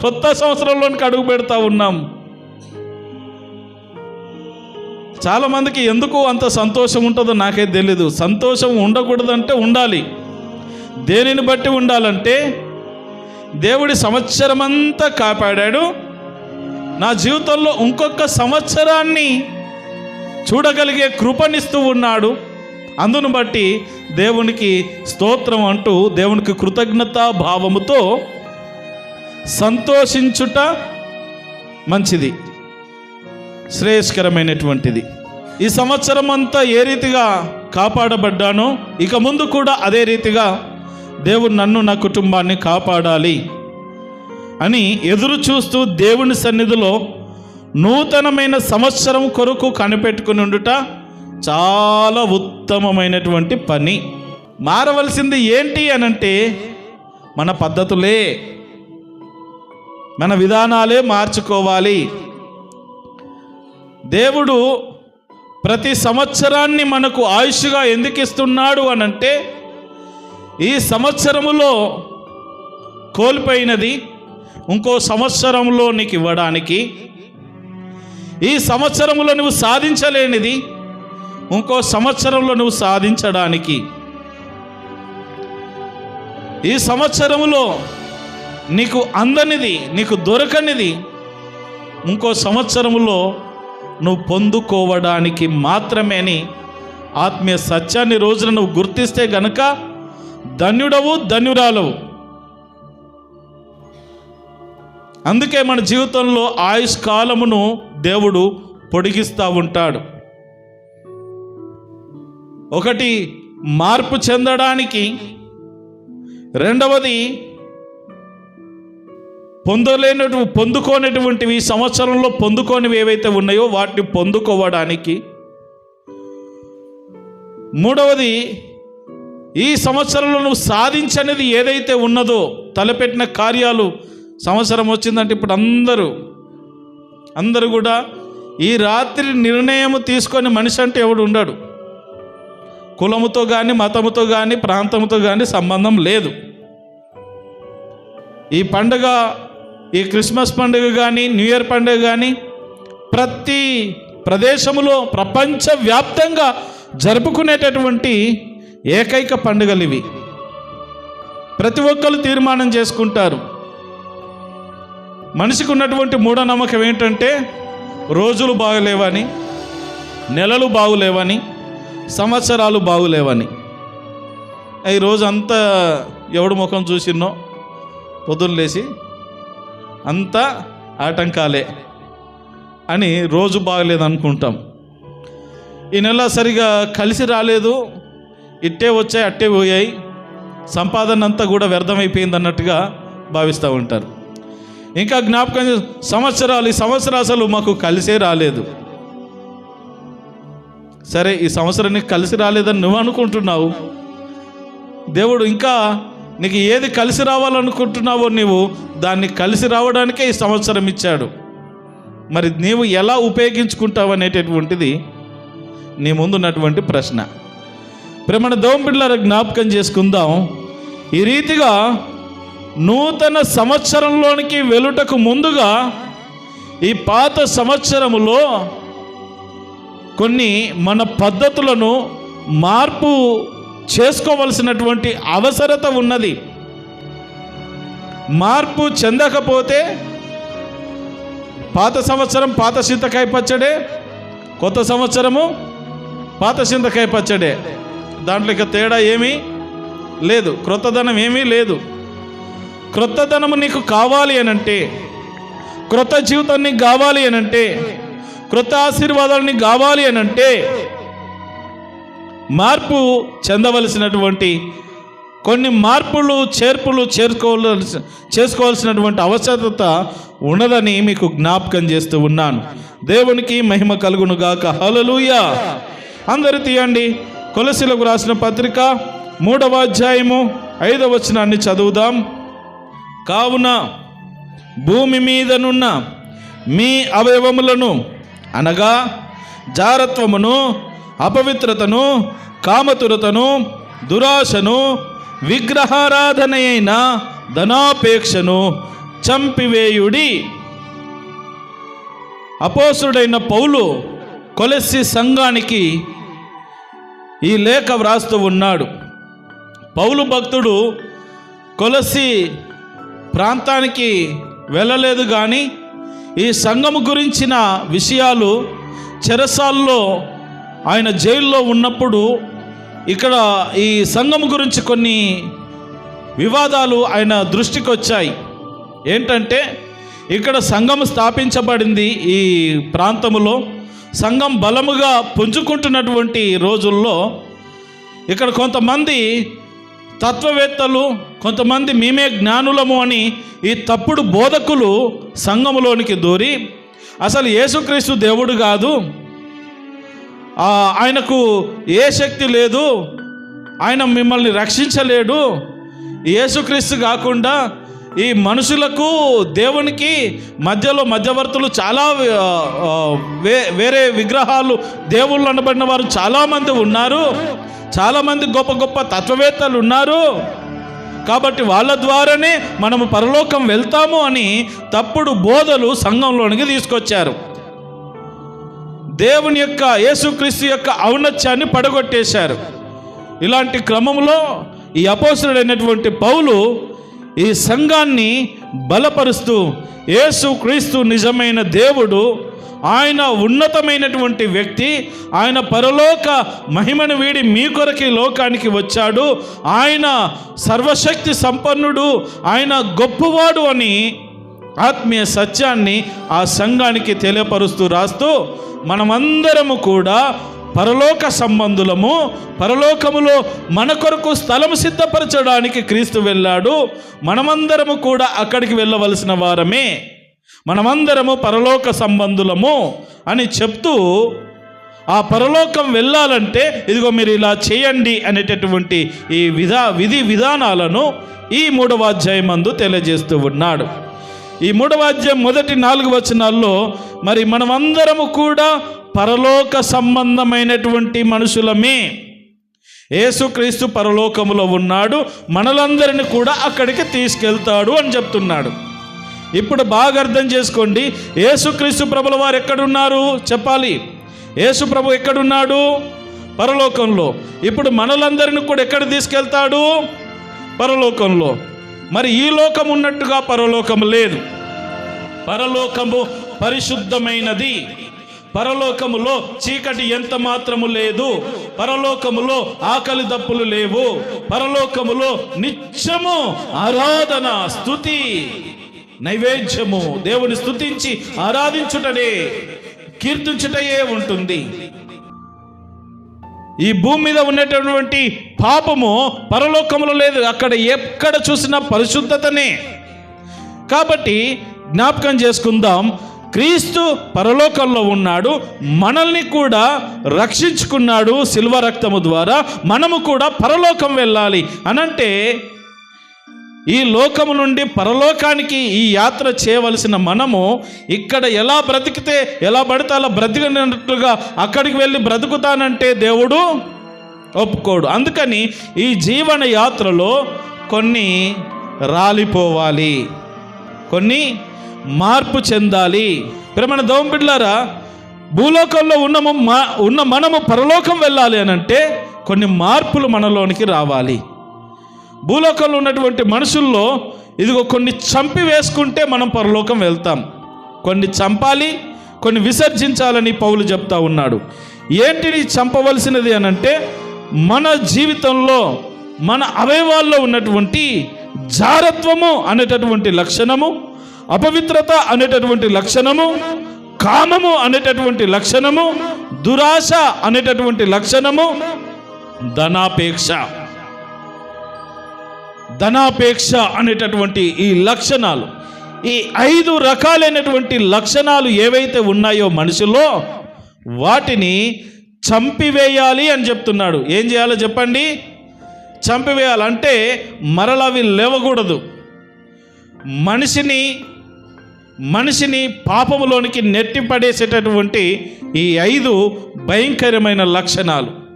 కొత్త సంవత్సరంలోనికి అడుగు పెడతా ఉన్నాం. చాలామందికి ఎందుకు అంత సంతోషం ఉంటుందో నాకే తెలీదు. సంతోషం ఉండకూడదంటే ఉండాలి. దేనిని బట్టి ఉండాలంటే దేవుడి సంవత్సరమంతా కాపాడాడు. నా జీవితంలో ఇంకొక సంవత్సరాన్ని చూడగలిగే కృపనిస్తూ ఉన్నాడు. అందును బట్టి దేవునికి స్తోత్రం అంటూ దేవునికి కృతజ్ఞతా భావముతో సంతోషించుట మంచిది శ్రేయస్కరమైనటువంటిది. ఈ సంవత్సరం అంతా ఏ రీతిగా కాపాడబడ్డానో ఇక ముందు కూడా అదే రీతిగా దేవుడు నన్ను నా కుటుంబాన్ని కాపాడాలి అని ఎదురు చూస్తూ దేవుని సన్నిధిలో నూతనమైన సంవత్సరం కొరకు కనిపెట్టుకుని ఉండుట చాలా ఉత్తమమైనటువంటి పని. మారవలసింది ఏంటి అనంటే మన పద్ధతులే. మన విధానాలే మార్చుకోవాలి. దేవుడు ప్రతి సంవత్సరాన్ని మనకు ఆయుష్గా ఎందుకు ఇస్తున్నాడు అనంటే ఈ సంవత్సరములో కోల్పోయినది ఇంకో సంవత్సరంలో నీకు ఇవ్వడానికి. ఈ సంవత్సరంలో నువ్వు సాధించలేనిది ఇంకో సంవత్సరంలో నువ్వు సాధించడానికి. ఈ సంవత్సరములో నీకు అందనిది నీకు దొరకనిది ఇంకో సంవత్సరంలో నువ్వు పొందుకోవడానికి మాత్రమే అని ఆత్మీయ సత్యాన్ని రోజున నువ్వు గుర్తిస్తే గనక ధన్యుడవు ధన్యురాలవు. అందుకే మన జీవితంలో ఆయుష్ కాలమును దేవుడు పొడిగిస్తూ ఉంటాడు. ఒకటి మార్పు చెందడానికి రెండవది పొందలేనటువంటి పొందుకోనటువంటివి ఈ సంవత్సరంలో పొందుకోనివి ఏవైతే ఉన్నాయో వాటిని పొందుకోవడానికి. మూడవది ఈ సంవత్సరంలో నువ్వు సాధించనిది ఏదైతే ఉన్నదో తలపెట్టిన కార్యాలు సంవత్సరం వచ్చిందంటే ఇప్పుడు అందరూ అందరూ కూడా ఈ రాత్రి నిర్ణయం తీసుకొని మనిషి అంటే ఎవడు ఉండడు. కులముతో కానీ మతముతో కానీ ప్రాంతంతో కానీ సంబంధం లేదు. ఈ పండుగ ఈ క్రిస్మస్ పండుగ కానీ న్యూ ఇయర్ పండుగ కానీ ప్రతి ప్రదేశములో ప్రపంచవ్యాప్తంగా జరుపుకునేటటువంటి ఏకైక పండుగలు ఇవి. ప్రతి ఒక్కరు తీర్మానం చేసుకుంటారు. మనిషికి ఉన్నటువంటి మూఢనమ్మకం ఏంటంటే రోజులు బాగలేవని నెలలు బాగులేవని సంవత్సరాలు బాగులేవని. ఈ అంతా ఎవడు ముఖం చూసినో పొద్దున్న లేచి అంతా ఆటంకాలే అని రోజు బాగలేదు అనుకుంటాం ఈ నెల సరిగా కలిసి రాలేదు. ఇట్టే వచ్చాయి అట్టే పోయాయి. సంపాదన అంతా కూడా వ్యర్థమైపోయింది అన్నట్టుగా భావిస్తూ ఉంటారు. ఇంకా జ్ఞాపకం సంవత్సరాలు ఈ సంవత్సరం అసలు మాకు కలిసే రాలేదు. సరే ఈ సంవత్సరానికి కలిసి రాలేదని నువ్వు అనుకుంటున్నావు. దేవుడు ఇంకా నీకు ఏది కలిసి రావాలనుకుంటున్నావో నీవు దాన్ని కలిసి రావడానికే ఈ సంవత్సరం ఇచ్చాడు. మరి నీవు ఎలా ఉపయోగించుకుంటావు అనేటటువంటిది నీ ముందున్నటువంటి ప్రశ్న. ప్రేమణ దోంపిడ్ల జ్ఞాపకం చేసుకుందాం. ఈ రీతిగా నూతన సంవత్సరంలోనికి వెలుటకు ముందుగా ఈ పాత సంవత్సరములో కొన్ని మన పద్ధతులను మార్పు చేసుకోవలసినటువంటి అవసరత ఉన్నది. మార్పు చెందకపోతే పాత సంవత్సరం పాత చింతకాయ పచ్చడే కొత్త సంవత్సరము పాత చింతకాయ పచ్చడే. దాంట్లో ఇక తేడా ఏమీ లేదు. క్రొత్తదనం ఏమీ లేదు. క్రొత్తదనము నీకు కావాలి అనంటే క్రొత్త జీవితం నీకు కావాలి అనంటే క్రొత్త ఆశీర్వాదాలు నీకు కావాలి అనంటే మార్పు చెందవలసినటువంటి కొన్ని మార్పులు చేర్పులు చేర్చుకోవాల్సి చేసుకోవాల్సినటువంటి అవసరత ఉన్నదని మీకు జ్ఞాపకం చేస్తూ ఉన్నాను. దేవునికి మహిమ కలుగును గాక హలలుయా అందరు తీయండి. కొలసిలకు రాసిన పత్రిక మూడవ అధ్యాయము ఐదవ వచనాన్ని చదువుదాం. కావున భూమి మీదనున్న మీ అవయవములను అనగా జారత్వమును అపవిత్రతను కామతురతను దురాశను విగ్రహారాధనయైన ధనాపేక్షను చంపివేయుడి. అపోసుడైన పౌలు కొలెస్సి సంఘానికి ఈ లేఖ వ్రాస్తూ ఉన్నాడు. పౌలు భక్తుడు కొలసి ప్రాంతానికి వెళ్ళలేదు కానీ ఈ సంఘము గురించిన విషయాలు చెరసాల్లో ఆయన జైల్లో ఉన్నప్పుడు ఇక్కడ ఈ సంఘం గురించి కొన్ని వివాదాలు ఆయన దృష్టికి వచ్చాయి. ఏంటంటే ఇక్కడ సంఘం స్థాపించబడింది ఈ ప్రాంతములో సంఘం బలముగా పుంజుకుంటున్నటువంటి రోజుల్లో ఇక్కడ కొంతమంది తత్వవేత్తలు కొంతమంది మేమే జ్ఞానులము అని ఈ తప్పుడు బోధకులు సంఘములోనికి దూరి అసలు యేసుక్రీస్తు దేవుడు కాదు. ఆయనకు ఏ శక్తి లేదు. ఆయన మిమ్మల్ని రక్షించలేడు. యేసుక్రీస్తు కాకుండా ఈ మనుషులకు దేవునికి మధ్యలో మధ్యవర్తులు చాలా వే వేరే విగ్రహాలు దేవుళ్ళు అనబడిన వారు చాలామంది ఉన్నారు. చాలామంది గొప్ప గొప్ప తత్వవేత్తలు ఉన్నారు. కాబట్టి వాళ్ళ ద్వారానే మనము పరలోకం వెళ్తాము అని తప్పుడు బోధలు సంఘంలోనికి తీసుకొచ్చారు. దేవుని యొక్క యేసుక్రీస్తు యొక్క ఔన్నత్యాన్ని పడగొట్టేశారు. ఇలాంటి క్రమంలో ఈ అపోసరుడైనటువంటి పౌలు ఈ సంఘాన్ని బలపరుస్తూ యేసు క్రీస్తు నిజమైన దేవుడు ఆయన ఉన్నతమైనటువంటి వ్యక్తి ఆయన పరలోక మహిమను వీడి మీ కొరకి లోకానికి వచ్చాడు ఆయన సర్వశక్తి సంపన్నుడు ఆయన గొప్పవాడు అని ఆత్మీయ సత్యాన్ని ఆ సంఘానికి తెలియపరుస్తూ రాస్తూ మనమందరము కూడా పరలోక సంబంధులము పరలోకములో మన కొరకు స్థలము సిద్ధపరచడానికి క్రీస్తు వెళ్ళాడు. మనమందరము కూడా అక్కడికి వెళ్ళవలసిన వారమే. మనమందరము పరలోక సంబంధులము అని చెప్తూ ఆ పరలోకం వెళ్ళాలంటే ఇదిగో మీరు ఇలా చేయండి అనేటటువంటి ఈ విధా విధి విధానాలను ఈ మూడవ అధ్యాయమందు తెలియజేస్తూ ఉన్నాడు. ఈ మూడవ అధ్యాయం మొదటి నాలుగు వచనాల్లో మరి మనమందరము కూడా పరలోక సంబంధమైనటువంటి మనుషులమే. యేసుక్రీస్తు పరలోకములో ఉన్నాడు మనలందరిని కూడా అక్కడికి తీసుకెళ్తాడు అని చెప్తున్నాడు. ఇప్పుడు బాగా అర్థం చేసుకోండి యేసుక్రీస్తు ప్రభుల వారు ఎక్కడున్నారు? చెప్పాలి. యేసు ప్రభు ఎక్కడున్నాడు? పరలోకంలో. ఇప్పుడు మనలందరిని కూడా ఎక్కడ తీసుకెళ్తాడు? పరలోకంలో. మరి ఈ లోకం ఉన్నట్టుగా పరలోకము లేదు. పరలోకము పరిశుద్ధమైనది. పరలోకములో చీకటి ఎంత మాత్రము లేదు. పరలోకములో ఆకలి దప్పులు లేవు. పరలోకములో నిత్యము ఆరాధన స్థుతి నైవేద్యము దేవుని స్థుతించి ఆరాధించుటనే కీర్తించుటయే ఉంటుంది. ఈ భూమి మీద ఉన్నటువంటి పాపము పరలోకములో లేదు. అక్కడ ఎక్కడ చూసినా పరిశుద్ధతనే. కాబట్టి జ్ఞాపకం చేసుకుందాం. క్రీస్తు పరలోకంలో ఉన్నాడు. మనల్ని కూడా రక్షించుకున్నాడు శిల్వ రక్తము ద్వారా. మనము కూడా పరలోకం వెళ్ళాలి. అనంటే ఈ లోకము నుండి పరలోకానికి ఈ యాత్ర చేయవలసిన మనము ఇక్కడ ఎలా బ్రతికితే ఎలా పడితే అలా బ్రతికినట్లుగా అక్కడికి వెళ్ళి బ్రతుకుతానంటే దేవుడు ఒప్పుకోడు. అందుకని ఈ జీవన యాత్రలో కొన్ని రాలిపోవాలి. కొన్ని మార్పు చెందాలి. ప్రేమణ దోంబిడ్లారా భూలోకంలో ఉన్నము మా ఉన్న మనము పరలోకం వెళ్ళాలి అని అంటే కొన్ని మార్పులు మనలోనికి రావాలి. భూలోకంలో ఉన్నటువంటి మనుషుల్లో ఇదిగో కొన్ని చంపి వేసుకుంటే మనం పరలోకం వెళ్తాం. కొన్ని చంపాలి కొన్ని విసర్జించాలని పౌలు చెప్తా ఉన్నాడు. ఏంటిని చంపవలసినది అని అంటే మన జీవితంలో మన అవయవాల్లో ఉన్నటువంటి జారత్వము అనేటటువంటి లక్షణము అపవిత్రత అనేటటువంటి లక్షణము కామము అనేటటువంటి లక్షణము దురాశ అనేటటువంటి లక్షణము ధనాపేక్ష. ధనాపేక్ష అనేటటువంటి ఈ లక్షణాలు ఈ ఐదు రకాలైనటువంటి లక్షణాలు ఏవైతే ఉన్నాయో మనిషిలో వాటిని చంపివేయాలి అని చెప్తున్నాడు. ఏం చేయాలో చెప్పండి. చంపివేయాలంటే మరల అవి లేవకూడదు. మనిషిని మనిషిని పాపములోనికి నెట్టిపడేసేటటువంటి ఈ ఐదు భయంకరమైన లక్షణాలు.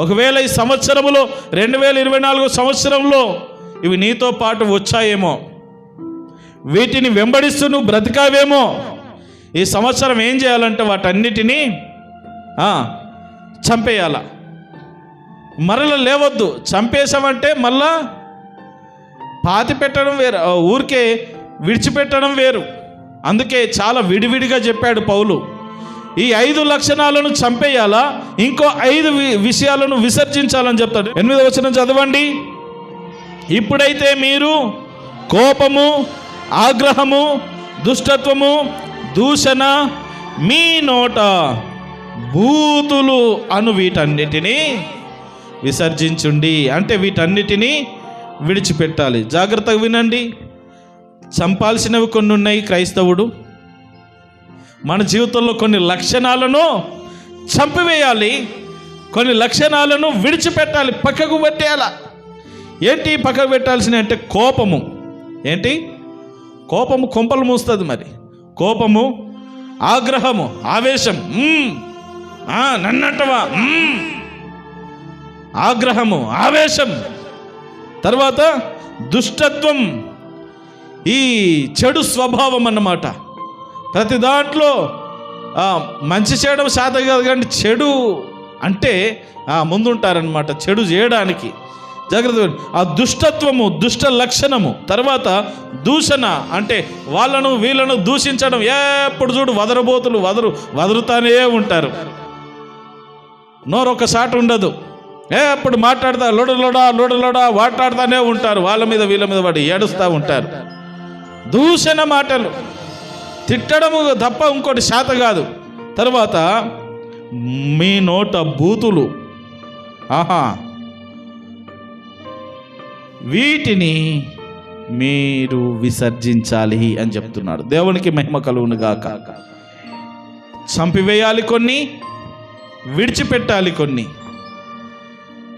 ఒకవేళ ఈ సంవత్సరములో రెండు వేల ఇరవై నాలుగు సంవత్సరంలో ఇవి నీతో పాటు వచ్చాయేమో. వీటిని వెంబడిస్తూ నువ్వు బ్రతికావేమో. ఈ సంవత్సరం ఏం చేయాలంటే వాటన్నిటినీ చంపేయాల. మరల లేవద్దు. చంపేశామంటే మళ్ళా పాతి పెట్టడం వేరు ఊరికే విడిచిపెట్టడం వేరు. అందుకే చాలా విడివిడిగా చెప్పాడు పౌలు. ఈ ఐదు లక్షణాలను చంపేయాలా? ఇంకో ఐదు విషయాలను విసర్జించాలని చెప్తాడు. ఎనిమిది వచ్చిన చదవండి. ఇప్పుడైతే మీరు కోపము ఆగ్రహము దుష్టత్వము దూషణ మీ నోట భూతులు అను వీటన్నిటినీ విసర్జించుండి అంటే వీటన్నిటినీ విడిచిపెట్టాలి. జాగ్రత్తగా వినండి. చంపాల్సినవి కొన్ని ఉన్నాయి క్రైస్తవుడు. మన జీవితంలో కొన్ని లక్షణాలను చంపివేయాలి. కొన్ని లక్షణాలను విడిచిపెట్టాలి. పక్కకు పెట్టేయాల. ఏంటి పక్కకు పెట్టాల్సిన అంటే కోపము. ఏంటి? కోపము కొంపలు మూస్తుంది మరి. కోపము ఆగ్రహము ఆవేశం. నన్నంటవా? ఆగ్రహము ఆవేశం. తర్వాత దుష్టత్వం. ఈ చెడు స్వభావం అన్నమాట. ప్రతి దాంట్లో మంచి చేయడం శాత కాదు కానీ చెడు అంటే ముందుంటారనమాట చెడు చేయడానికి. జాగ్రత్త ఆ దుష్టత్వము దుష్ట లక్షణము. తర్వాత దూషణ అంటే వాళ్ళను వీళ్ళను దూషించడం. ఎప్పుడు చూడు వదరబోతులు వదరు వదురుతానే ఉంటారు. నోరు ఒకసారి ఉండదు. ఏ అప్పుడు మాట్లాడతా లోడలోడా లోడలోడా మాట్లాడుతూనే ఉంటారు. వాళ్ళ మీద వీళ్ళ మీద పడి ఏడుస్తూ ఉంటారు. దూషణ మాటలు. తిట్టడము తప్ప ఇంకోటి శాత కాదు. తర్వాత మీ నోట బూతులు. ఆహా. వీటిని మీరు విసర్జించాలి అని చెప్తున్నాడు. దేవునికి మహిమ కలుగును గాక. చంపివేయాలి కొన్ని విడిచిపెట్టాలి కొన్ని.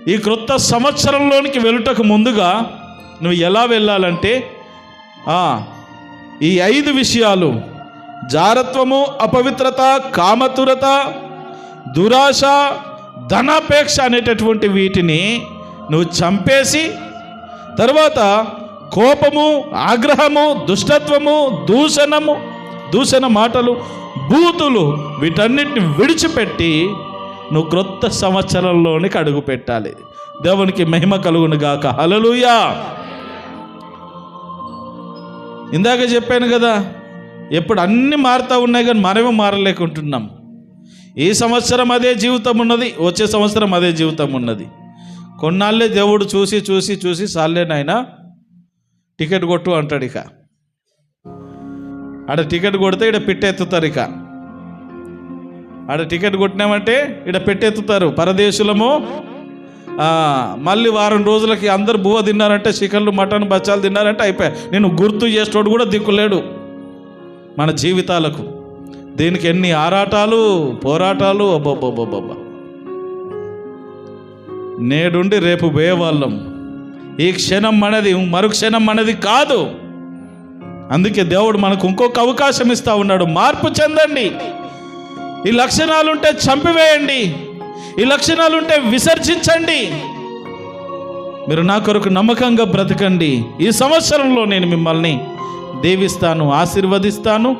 ఈ క్రొత్త సంవత్సరంలోనికి వెళ్ళుటకు ముందుగా నువ్వు ఎలా వెళ్ళాలంటే ఈ ఐదు విషయాలు. జారత్వము అపవిత్రత కామతురత దురాశ ధనాపేక్ష అనేటటువంటి వీటిని నువ్వు చంపేసి తర్వాత కోపము ఆగ్రహము దుష్టత్వము దూషణము దూషణ మాటలు బూతులు వీటన్నిటిని విడిచిపెట్టి నువ్వు క్రొత్త సంవత్సరంలోనికి అడుగు పెట్టాలి. దేవునికి మహిమ కలుగును గాక. హలలుయా ఇందాక చెప్పాను కదా ఎప్పుడు అన్నీ మారుతూ ఉన్నాయి కానీ మనమే మారలేకుంటున్నాం. ఈ సంవత్సరం అదే జీవితం ఉన్నది వచ్చే సంవత్సరం అదే జీవితం ఉన్నది. కొన్నాళ్ళే దేవుడు చూసి చూసి చూసి సాలే నాయనా టికెట్ కొట్టు అంటాడు ఇక. ఆడ టికెట్ కొడితే ఇక్కడ పిట్టెత్తుతారు ఇక. ఆడ టికెట్ కొట్టినామంటే ఇక్కడ పెట్టెత్తుతారు. పరదేశులము మళ్ళీ వారం రోజులకి అందరు బువ్వ తిన్నారంటే చికెన్లు మటన్ బచ్చాలు తిన్నారంటే అయిపోయా. నేను గుర్తు చేసేటోడు కూడా దిక్కులేడు మన జీవితాలకు. దీనికి ఎన్ని ఆరాటాలు పోరాటాలు అబ్బబ్బబ్బబ్బబ్బ. నేడుండి రేపు వేవాళ్ళం ఈ క్షణం మనది మరుక్షణం మనది కాదు. అందుకే దేవుడు మనకు ఇంకొక అవకాశం ఇస్తూ ఉన్నాడు. మార్పు చెందండి. ఈ లక్షణాలుంటే చంపివేయండి. ఈ లక్షణాలుంటే విసర్జించండి. మీరు నా కొరకు నమ్మకంగా బ్రతకండి. ఈ సంవత్సరంలో నేను మిమ్మల్ని దేవిస్తాను ఆశీర్వదిస్తాను.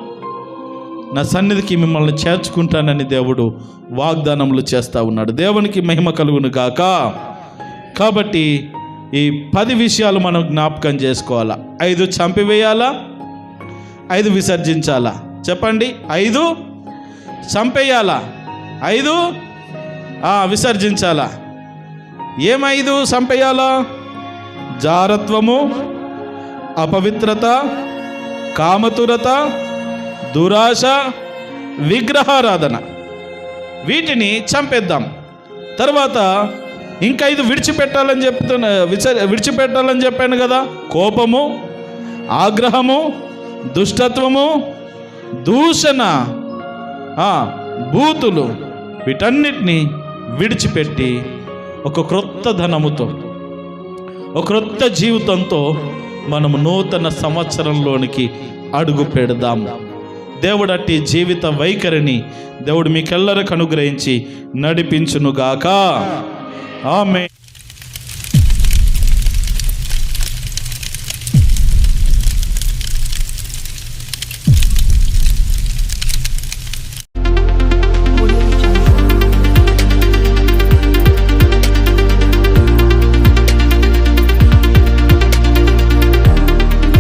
నా సన్నిధికి మిమ్మల్ని చేర్చుకుంటానని దేవుడు వాగ్దానములు చేస్తా ఉన్నాడు. దేవునికి మహిమ కలుగును గాక. కాబట్టి ఈ పది విషయాలు మనం జ్ఞాపకం చేసుకోవాలా? ఐదు చంపివేయాలా? ఐదు విసర్జించాలా? చెప్పండి. ఐదు చంపేయాలా? ఐదు? విసర్జించాలా? ఏమైదు చంపేయాలా? జారత్వము అపవిత్రత కామతురత దురాశ విగ్రహారాధన. వీటిని చంపేద్దాం. తర్వాత ఇంకా ఇది విడిచిపెట్టాలని చెప్తున్నా విచ విడిచిపెట్టాలని చెప్పాను కదా. కోపము ఆగ్రహము దుష్టత్వము దూషణ. బూతులు వీటన్నిటిని విడిచిపెట్టి ఒక క్రొత్త ధనముతో ఒక క్రొత్త జీవితంతో మనము నూతన సంవత్సరంలోనికి అడుగు పెడదాం. దేవుడు అట్టి జీవిత వైఖరిని దేవుడు మీకెల్లరికి అనుగ్రహించి నడిపించునుగాక. ఆమె